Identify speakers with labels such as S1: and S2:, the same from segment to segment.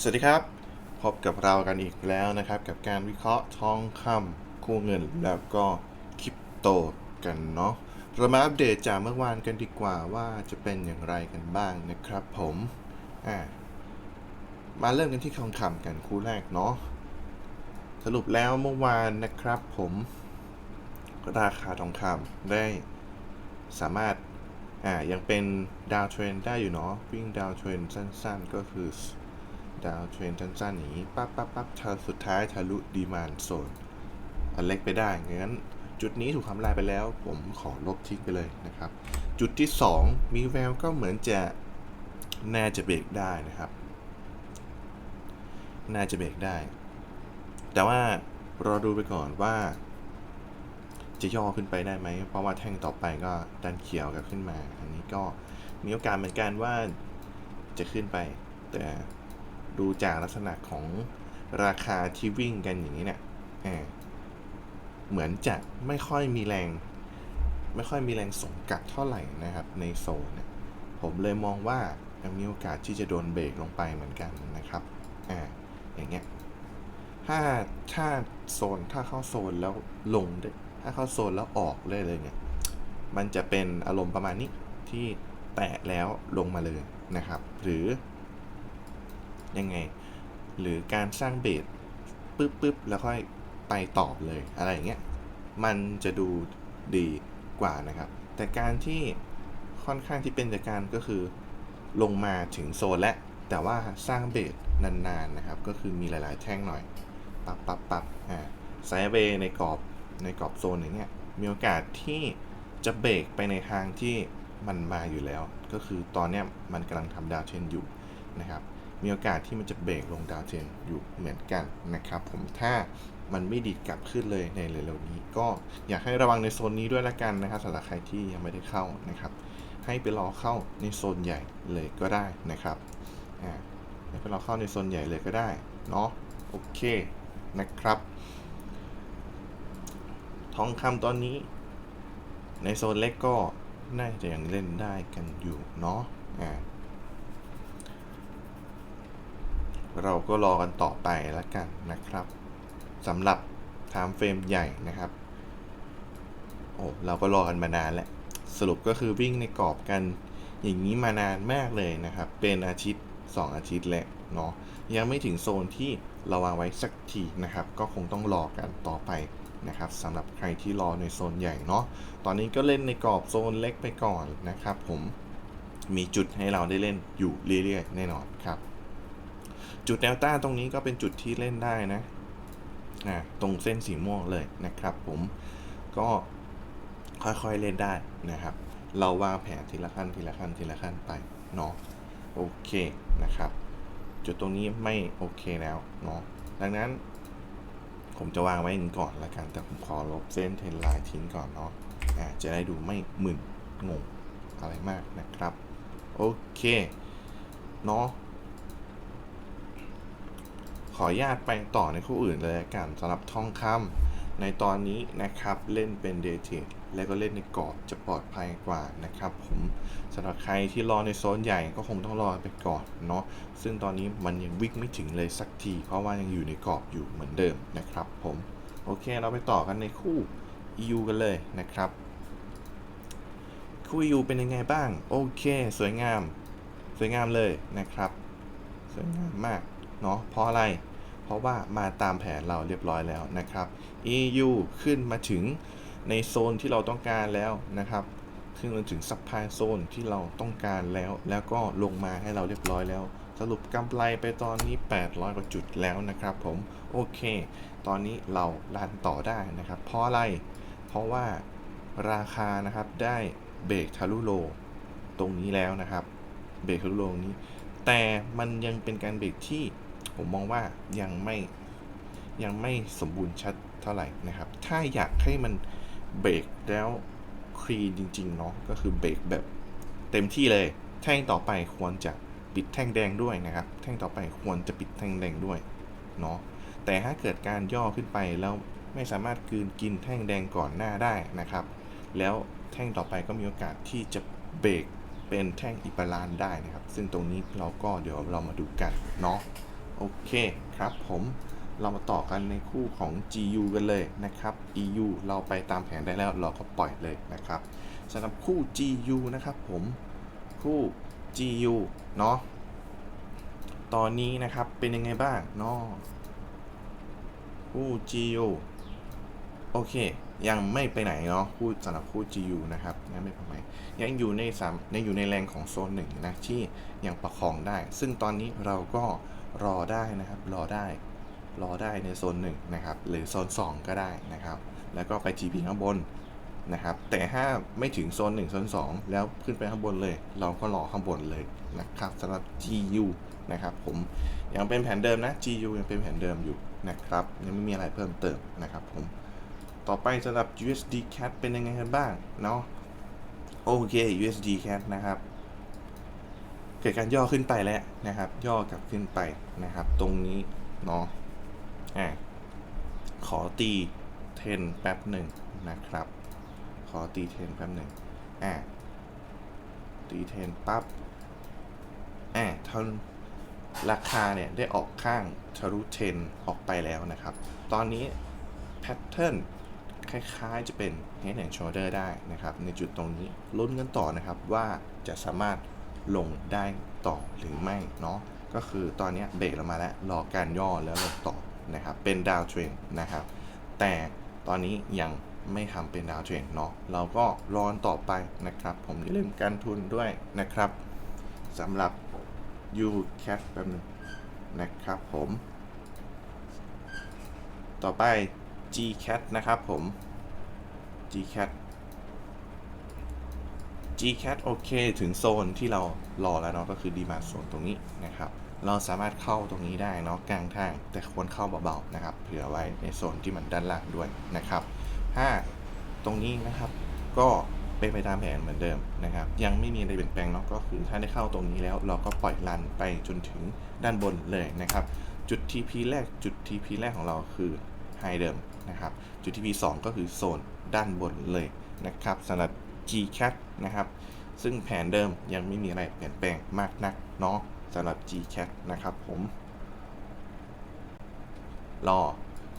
S1: สวัสดีครับ พบกับเรากันอีกแล้วนะครับ กับการวิเคราะห์ทองคำคู่เงินแล้วก็คริปโตกันเนาะเรามาอัปเดตจากเมื่อวานกันดีกว่าว่าจะเป็นอย่างไรกันบ้างนะครับผมอ่ามาเริ่มกันที่ทองคำกันคู่แรกเนาะสรุปแล้วเมื่อวานนะครับผมราคาทองคำได้สามารถอ่ายังเป็นดาวเทรนได้อยู่เนาะวิ่งดาวเทรนสั้นๆก็คือ ดาวเทรนสั้นๆอย่างนี้ปั๊บปั๊บปั๊บทะสุดท้ายทะลุดีมานโซนอันเล็กไปได้งั้น จุดนี้ถูกทำลายไปแล้ว ผมขอลบทิ้งไปเลยนะครับ จุดที่ 2 มีแววก็เหมือนจะน่าจะเบรกได้นะครับ น่าจะเบรกได้ แต่ว่ารอดูไปก่อนว่า จะย่อขึ้นไปได้ไหม เพราะว่าแท่งต่อไปก็ดันเขียวกับขึ้นมา อันนี้ก็มีโอกาสเหมือนกันว่าจะขึ้นไป แต่ ดูจากลักษณะของราคาที่วิ่งกันอย่างนี้เนี่ยเเหมือนจะไม่ค่อยมีแรง ไม่ค่อยมีแรงส่งกลับเท่าไหร่นะครับในโซนเนี่ยผมเลยมองว่ามีโอกาสที่จะโดนเบรกลงไปเหมือนกันนะครับอ่าอย่างเงี้ยถ้าถ้าโซนถ้าเข้าโซนแล้วลงได้ถ้าเข้าโซนแล้วออกเลยเลยเนี่ย มันจะเป็นอารมณ์ประมาณนี้ที่แตะแล้วลงมาเลยนะครับ หรือ ยังไง หรือการสร้างเบสปึ๊บปึ๊บแล้วค่อยไปตอบเลยอะไรอย่างเงี้ยมันจะดูดีกว่านะครับ แต่การที่ค่อนข้างที่เป็นจากการก็คือลงมาถึงโซนและ แต่ว่าสร้างเบสนานๆนะครับ ก็คือมีหลายๆแท่งหน่อย ปับปับปับอ่าไซเวในกรอบในกรอบโซนอย่างเงี้ยมีโอกาสที่จะเบรกไปในทางที่มันมาอยู่แล้ว ก็คือตอนเนี้ยมันกำลังทำดาวเทนอยู่นะครับ มีโอกาสที่มันจะเบรกลงดาวเทรนอยู่เหมือนกันนะครับผมถ้ามันไม่ดีดกลับขึ้นเลยในเร็วๆนี้ ก็อยากให้ระวังในโซนนี้ด้วยละกันนะครับสำหรับใครที่ยังไม่ได้เข้านะครับ ให้ไปรอเข้าในโซนใหญ่เลยก็ได้นะครับอ่าให้ไปรอเข้าในโซนใหญ่เลยก็ได้เนาะโอเคนะครับทองคำตอนนี้ ในโซนเล็กก็น่าจะยังเล่นได้กันอยู่เนาะอ่า เราก็รอกันต่อไปแล้วกันนะครับสำหรับไทม์เฟรมใหญ่นะครับโอ้เราก็รอกันมานานแล้วสรุปก็คือวิ่งในกรอบกันอย่างนี้มานานมากเลยนะครับ เป็นอาทิตย์ 2 อาทิตย์แล้วเนาะยังไม่ถึงโซนที่เราวางไว้สักทีนะครับ ก็คงต้องรอกันต่อไปนะครับสำหรับใครที่รอในโซนใหญ่เนาะตอนนี้ก็เล่นในกรอบโซนเล็กไปก่อนนะครับ ผมมีจุดให้เราได้เล่นอยู่เรื่อยๆแน่นอนครับ จุดแนวต้านตรงนี้ก็เป็นจุดที่เล่นได้นะนะตรงเส้นสีม่วงเลยนะครับ ผมก็ค่อยๆเล่นได้นะครับ เราวางแผนทีละขั้นทีละขั้นทีละขั้นไปเนาะโอเคนะครับ จุดตรงนี้ไม่โอเคแล้วเนาะดังนั้น ผมจะวางไว้อย่างนี้ก่อนละกัน แต่ผมขอลบเส้นเทรนไลน์ทิ้งก่อนเนาะจะได้ดูไม่มึนงงอะไรมากนะครับ โอเคเนาะ ขออนุญาตไปต่อในคู่อื่นเลยกันสำหรับทองคำในตอนนี้นะครับเล่นเป็นเดทและก็เล่นในกรอบจะปลอดภัยกว่านะครับผมสำหรับใครที่รอในโซนใหญ่ก็คงต้องรอไปก่อนเนาะซึ่งตอนนี้มันยังวิ่งไม่ถึงเลยสักที เพราะว่ายังอยู่ในกรอบอยู่เหมือนเดิมนะครับผมโอเคเราไปต่อกันในคู่ EU กันเลยนะครับ คู่ EU เป็นยังไงบ้าง โอเค สวยงาม สวยงามเลยนะครับ สวยงามมาก เนาะเพราะอะไร เพราะว่ามาตามแผนเราเรียบร้อยแล้วนะครับ EU ขึ้นมาถึงในโซนที่เราต้องการแล้วนะครับขึ้นมาถึงซับไพโซนที่เราต้องการแล้ว แล้วก็ลงมาให้เราเรียบร้อยแล้ว สรุปกำไรไปตอนนี้ 800 กว่าจุดแล้วนะครับผมโอเค ตอนนี้เราลันต่อได้นะครับ เพราะอะไร เพราะว่าราคานะครับได้เบรกทะลุโลตรงนี้แล้วนะครับ เบรกทะลุโลนี้ แต่มันยังเป็นการเบรกที่ ผมมองว่ายังไม่ยังไม่สมบูรณ์ชัดเท่าไหร่นะครับ ถ้าอยากให้มันเบรกแล้วคลีนจริงๆเนาะก็คือเบรกแบบเต็มที่เลย แท่งต่อไปควรจะปิดแท่งแดงด้วยนะครับ แท่งต่อไปควรจะปิดแท่งแดงด้วยเนาะแต่ถ้าเกิดการย่อขึ้นไปแล้วไม่สามารถกืนกินแท่งแดงก่อนหน้าได้นะครับ แล้วแท่งต่อไปก็มีโอกาสที่จะเบรกเป็นแท่งอิปารานได้นะครับ ซึ่งตรงนี้เราก็เดี๋ยวเรามาดูกันเนาะ โอเคครับผมเรามาต่อกันในคู่ของ GU กันเลยนะครับ EU เราไปตามแผนได้แล้วเราก็ปล่อยเลยนะครับสำหรับคู่ GU นะครับผมคู่ GU เนาะตอนนี้นะครับเป็นยังไงบ้างเนาะคู่ GU โอเค ยังไม่ไปไหนเนาะคู่สำหรับคู่ GU นะครับยังไม่ไปไหนยังอยู่ในสามยังอยู่ในแรงของโซนหนึ่งนะที่ยังประคองได้ ซึ่งตอนนี้เราก็ รอได้นะครับ รอได้ รอได้ในโซนหนึ่งนะครับ หรือโซน 2 ก็ได้นะครับ แล้วก็ไป GP ข้างบนนะครับ แต่ถ้าไม่ถึงโซน 1 โซน 2 แล้วขึ้นไปข้างบนเลย เราก็รอข้างบนเลยนะครับสำหรับ GU นะครับผมยังเป็นแผนเดิมนะ GU ยังเป็นแผนเดิมอยู่นะครับ ยังไม่มีอะไรเพิ่มเติมนะครับผม ต่อไปสำหรับ USD CAD เป็นยังไงกันบ้างเนาะ โอเค USD CAD นะครับ เกิดการย่อขึ้นไปแล้วนะครับ ย่อกลับขึ้นไปนะครับ ตรงนี้เนาะอะขอตีเทนแป๊บหนึ่งนะครับ ขอตีเทนแป๊บหนึ่งอะตีเทนปั๊บอะเท่าราคาเนี่ยได้ออกข้างทะลุเทนออกไปแล้วนะครับ ตอนนี้แพทเทิร์นคล้ายๆจะเป็น Head and Shoulder ได้นะครับ ในจุดตรงนี้ลุ้นกันต่อนะครับว่าจะสามารถ ลงได้ต่อหรือไม่เนาะก็คือตอนนี้เบรกเรามาแล้วรอการย่อแล้วลงต่อนะครับเป็นดาวเทรนนะครับ แต่ตอนนี้ยังไม่ทำเป็นดาวเทรนเนาะเราก็รอนต่อไปนะครับ ผมอย่าลืมการทุนด้วยนะครับสำหรับ u c a t แป๊บนึงนะครับผม ต่อไป g cat นะครับผม g cat G cat โอเค ถึงโซนที่เรารอแล้วเนาะก็คือดีมาโซนตรงนี้นะครับ เราสามารถเข้าตรงนี้ได้เนาะกลางทาง แต่ควรเข้าเบาๆนะครับ เผื่อไว้ในโซนที่มันด้านล่างด้วยนะครับถ้าตรงนี้นะครับ ก็เป็นไปตามแผนเหมือนเดิมนะครับ ยังไม่มีอะไรเปลี่ยนแปลงเนาะก็คือถ้าได้เข้าตรงนี้แล้ว เราก็ปล่อยรันไปจนถึงด้านบนเลยนะครับ จุด TP แรกจุด TP แรกของเราคือไฮเดิมนะครับ จุด TP 2 ก็คือโซนด้านบนเลยนะครับสำหรับ GCAT นะครับ ซึ่งแผนเดิมยังไม่มีอะไรเปลี่ยนแปลงมากนักเนาะสำหรับ GCAT นะครับผมรอ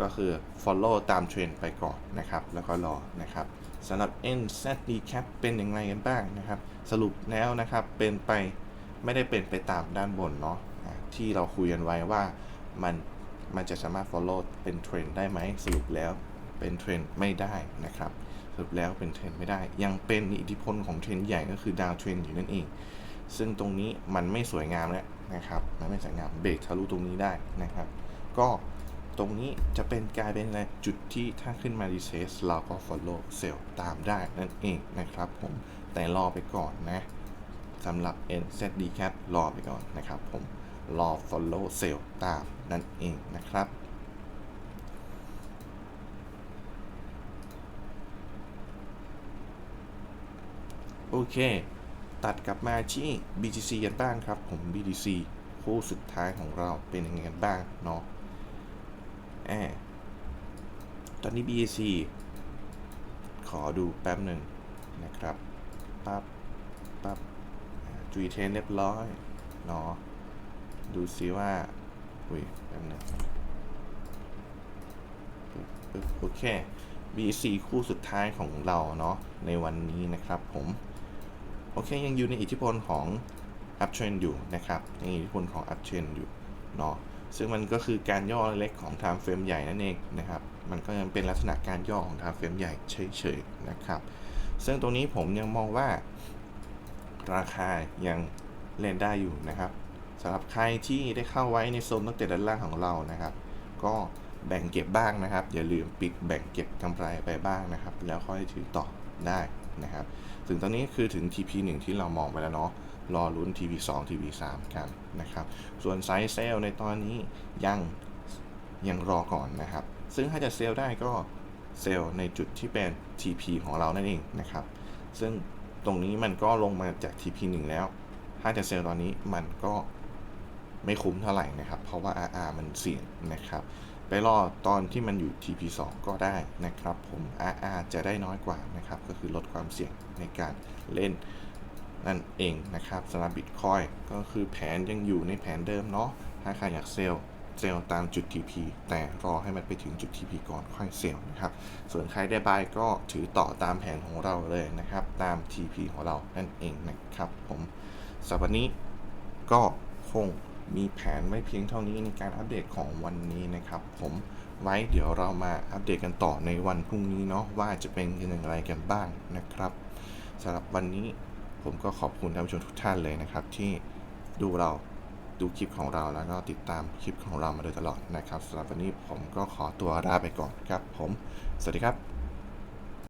S1: ก็คือ follow ตามเทรนไปก่อนนะครับ แล้วก็รอนะครับสำหรับ NZD cap เป็นอย่างไรกันบ้างนะครับ สรุปแล้วนะครับเป็นไปไม่ได้เป็นไปตามด้านบนเนาะที่เราคุยกันไว้ว่ามันมันจะสามารถ follow เป็นเทรนได้ไหมสรุปแล้วเป็นเทรนไม่ได้นะครับ สรุปแล้วเป็นเทรนไม่ได้ ยังเป็นอิทธิพลของเทรนใหญ่ก็คือดาวเทรนอยู่นั่นเอง ซึ่งตรงนี้มันไม่สวยงามแล้วนะครับ มันไม่สวยงามเบรกทะลุตรงนี้ได้นะครับ ก็ตรงนี้จะเป็นกลายเป็นอะไรจุดที่ถ้าขึ้นมา r e c e s s เราก็ follow sell ตามได้นั่นเองนะครับผมแต่รอไปก่อนนะสำหรับ NZD Cat รอไปก่อนนะครับผมรอ follow sell ตามนั่นเองนะครับ โอเค ตัดกลับมาที่ BTC กันบ้างครับ ผม BTC คู่สุดท้ายของเราเป็นยังไงกันบ้างเนาะแอบตอนนี้ BTC ขอดูแป๊บหนึ่งนะครับปั๊บปั๊บจุยเทนเรียบร้อยเนาะดูซิว่าอุ้ยแป๊บหนึงโอเค BTC คู่สุดท้ายของเราเนาะในวันนี้นะครับผม โอเคยังอยู่ในอิทธิพลของ uptrend อยู่นะครับยังอิทธิพลของ uptrend อยู่เนาะซึ่งมันก็คือการย่อเล็กของ time frame ใหญ่นั่นเองนะครับมันก็ยังเป็นลักษณะการย่อของ time frame ใหญ่เฉยๆนะครับซึ่งตรงนี้ผมยังมองว่า ราคายังเล่นได้อยู่นะครับสำหรับใครที่ได้เข้าไว้ในโซนตั้งแต่ด้านล่างของเรานะครับ ก็แบ่งเก็บบ้างนะครับ อย่าลืมปิดแบ่งเก็บกำไรไปบ้างนะครับ แล้วค่อยถือต่อได้ นะครับถึงตอนนี้คือถึง TP 1 ที่เรามองไปแล้วเนาะรอลุ้น TP 2 TP 3 กันนะครับส่วนไซส์เซลในตอนนี้ยังยังรอก่อนนะครับ ซึ่งถ้าจะเซลได้ก็เซลในจุดที่เป็น TP ของเรานั่นเองนะครับ ซึ่งตรงนี้มันก็ลงมาจาก TP 1 แล้ว ถ้าจะเซลตอนนี้มันก็ไม่คุ้มเท่าไหร่นะครับ เพราะว่า RR มันเสี่ยงนะครับ ไปรอตอนที่มันอยู่ TP 2 ก็ได้นะครับผม RR จะได้น้อยกว่านะครับ ก็คือลดความเสี่ยงในการเล่นนั่นเองนะครับสำหรับ Bitcoin ก็คือแผนยังอยู่ในแผนเดิมเนาะถ้าใครอยากเซลล์เซลล์ตามจุด TP แต่รอให้มันไปถึงจุด TP ก่อนค่อยเซลล์นะครับ ส่วนใครได้บายก็ถือต่อตามแผนของเราเลยนะครับ ตาม TP ของเรานั่นเองนะครับผมสำหรับวันนี้ก็คง มีแผนไม่เพียงเท่านี้ในการอัปเดตของวันนี้นะครับ ผมไว้เดี๋ยวเรามาอัปเดตกันต่อในวันพรุ่งนี้เนาะว่าจะเป็นอย่างไรกันบ้างนะครับสำหรับวันนี้ผมก็ขอบคุณท่านผู้ชมทุกท่านเลยนะครับ ที่ดูเราดูคลิปของเราแล้วก็ติดตามคลิปของเรามาโดยตลอดนะครับสำหรับวันนี้ผมก็ขอตัวลาไปก่อนครับผม สวัสดีครับ